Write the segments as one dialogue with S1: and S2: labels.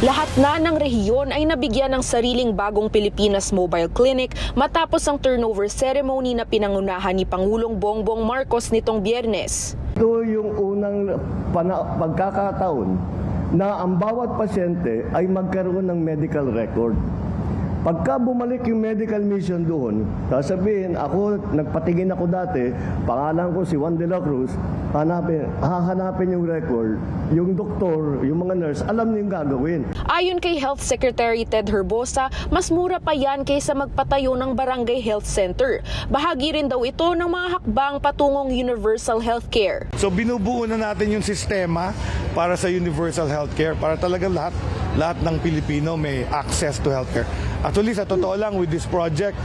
S1: Lahat na ng rehiyon ay nabigyan ng sariling bagong Pilipinas Mobile Clinic matapos ang turnover ceremony na pinangunahan ni Pangulong Bongbong Marcos nitong biyernes.
S2: Ito yung unang pagkakataon na ang bawat pasyente ay magkaroon ng medical record. Pagka bumalik yung medical mission doon, sasabihin, ako, nagpatingin ako dati, pangalan ko si Juan de la Cruz, hanapin, hahanapin yung record, yung doktor, yung mga nurse, alam niyo yung gagawin.
S1: Ayon kay Health Secretary Ted Herbosa, mas mura pa yan kaysa magpatayo ng barangay health center. Bahagi rin daw ito ng mga hakbang patungong universal healthcare.
S3: So binubuo na natin yung sistema para sa universal healthcare para talaga lahat lahat ng Pilipino may access to healthcare. Actually sa totoo lang with this project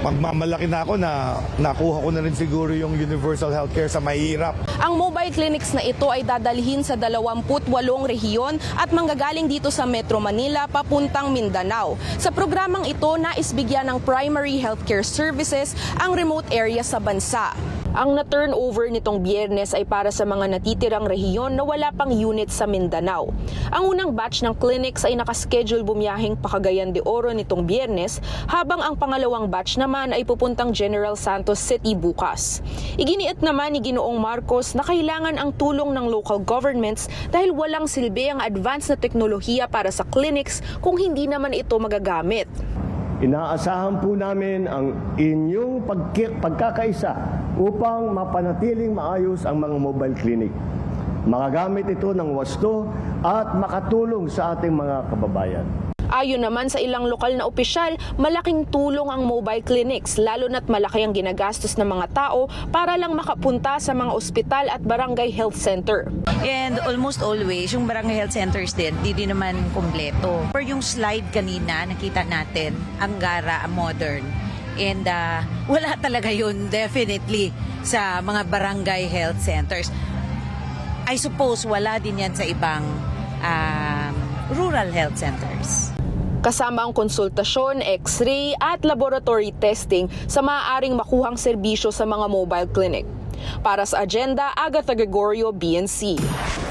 S3: magmamalaki na ako na nakuha ko na rin siguro yung universal healthcare sa mahirap.
S1: Ang mobile clinics na ito ay dadalhin sa 28 rehiyon at manggagaling dito sa Metro Manila papuntang Mindanao. Sa programang ito, nais bigyan ng primary healthcare services ang remote area sa bansa. Ang na-turnover nitong biyernes ay para sa mga natitirang rehiyon na wala pang unit sa Mindanao. Ang unang batch ng clinics ay nakaschedule bumiyahing pa Cagayan de Oro nitong biyernes, habang ang pangalawang batch naman ay pupuntang General Santos City bukas. Iginiit naman ni Ginoong Marcos na kailangan ang tulong ng local governments dahil walang silbi ang advanced na teknolohiya para sa clinics kung hindi naman ito magagamit.
S2: Inaasahan po namin ang inyong pagki- pagkakaisa upang mapanatiling maayos ang mga mobile clinic. Makagamit ito ng wasto at makatulong sa ating mga kababayan.
S1: Ayon naman sa ilang lokal na opisyal, malaking tulong ang mobile clinics lalo na't malaki ang ginagastos ng mga tao para lang makapunta sa mga ospital at barangay health center.
S4: And almost always, yung barangay health centers din, di din naman kumpleto. Or yung slide kanina, nakita natin, ang gara, ang modern. And uh, wala talaga yun definitely sa mga barangay health centers. I suppose wala din yan sa ibang um, rural health centers.
S1: Kasama ang konsultasyon, x-ray at laboratory testing sa maaaring makuhang serbisyo sa mga mobile clinic. Para sa agenda, Agatha Gregorio, BNC.